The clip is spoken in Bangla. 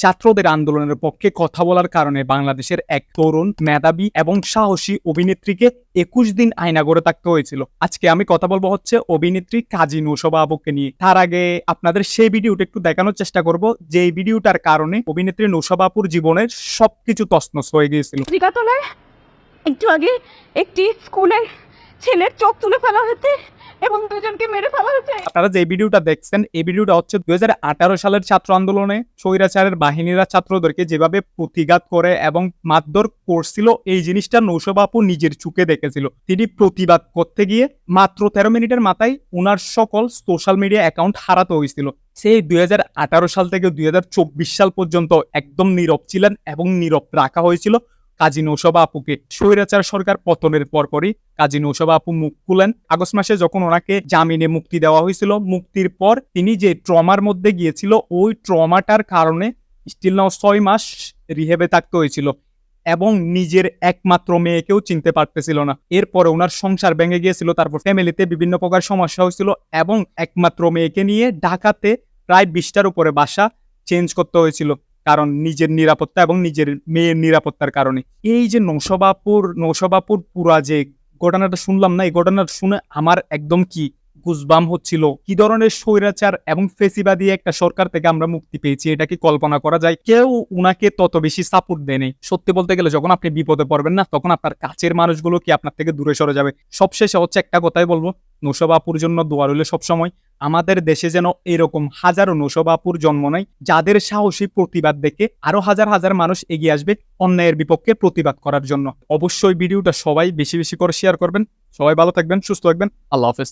ছাত্রদের আন্দোলনের পক্ষে কথা বলার কারণে বাংলাদেশের এক তরুণ, মেধাবী এবং সাহসী অভিনেত্রীকে একুশ দিন আয়না করে থাকতে হয়েছিল। আজকে আমি কথা বলব হচ্ছে অভিনেত্রী কাজী নৌসভা আবুকে নিয়ে। তার আগে আপনাদের সেই ভিডিওটা একটু দেখানোর চেষ্টা করব যে ভিডিওটার কারণে অভিনেত্রী নৌসভা আপুর জীবনের সবকিছু তছনছ হয়ে গিয়েছিল। একটু আগে একটি স্কুলের ছেলের চোখ তুলে ফেলা হয়েছে। এবং দুজনকে মেরে ফেলা হয়েছে। আপনারা যে ভিডিওটা দেখছেন, এই ভিডিওটা হচ্ছে দুই সালের ছাত্র আন্দোলনে স্বৈরাচারের বাহিনীরা ছাত্রদেরকে যেভাবে প্রতিঘাত করে এবং মারধর করছিল, এই জিনিসটা নৌসবাপু নিজের চোখে দেখেছিল। তিনি প্রতিবাদ করতে গিয়ে মাত্র তেরো মিনিটের মাথায় উনার সকল সোশ্যাল মিডিয়া অ্যাকাউন্ট হারাতে হয়েছিল। সেই দুই হাজার আঠারো সাল থেকে দুই হাজার চব্বিশ সাল পর্যন্ত একদম নীরব ছিলেন এবং নীরব রাখা হয়েছিল। কাজী নৌসভা আপুকে স্বৈরাচার সরকার পতনের পরপরই কাজী নৌসভা আপু মুখ খুলেন। আগস্ট মাসে যখন ওনাকে জামিনে মুক্তি দেওয়া হয়েছিল, মুক্তির পর তিনি যে ট্রমার মধ্যে গিয়েছিল, ওই ট্রমাটার কারণে স্টিল নাও ছয় মাস রিহেবে থাকতে হয়েছিল এবং নিজের একমাত্র মেয়েকেও চিনতে পারতেছিল না। এরপরে ওনার সংসার ভেঙে গিয়েছিল, তারপর ফ্যামিলিতে বিভিন্ন প্রকার সমস্যা হয়েছিল এবং একমাত্র মেয়েকে নিয়ে ঢাকাতে প্রায় বিশটার উপরে বাসা চেঞ্জ করতে হয়েছিল। কারণ নিজের নিরাপত্তা এবং নিজের মেয়ের নিরাপত্তার কারণে। এই যে নৌসবাপুর নৌসবাপুর পুরা যে ঘটনাটা শুনলাম না, এই ঘটনাটা শুনে আমার একদম কি গুজবাম হচ্ছিল। কি ধরনের স্বৈরাচার এবং ফেসিবাদী একটা সরকার থেকে আমরা মুক্তি পেয়েছি, এটা কি কল্পনা করা যায়? কেউ উনাকে তত বেশি সাপোর্ট দেয়নি। সত্যি বলতে গেলে যখন আপনি বিপদে পড়বেন না, তখন আপনার কাছের মানুষগুলো কি আপনার থেকে দূরে সরে যাবে? সবশেষে হচ্ছে একটা কথাই বলব নৌসবাপুর জন্য দোয়া হইলে সবসময়। আমাদের দেশে যেন এরকম হাজারো নৌসবাপুর জন্ম নেয়, যাদের সাহসী প্রতিবাদ দেখে আরও হাজার হাজার মানুষ এগিয়ে আসবে অন্যায়ের বিপক্ষে প্রতিবাদ করার জন্য। অবশ্যই ভিডিওটা সবাই বেশি বেশি করে শেয়ার করবেন। সবাই ভালো থাকবেন, সুস্থ থাকবেন। আল্লাহ হাফেজ।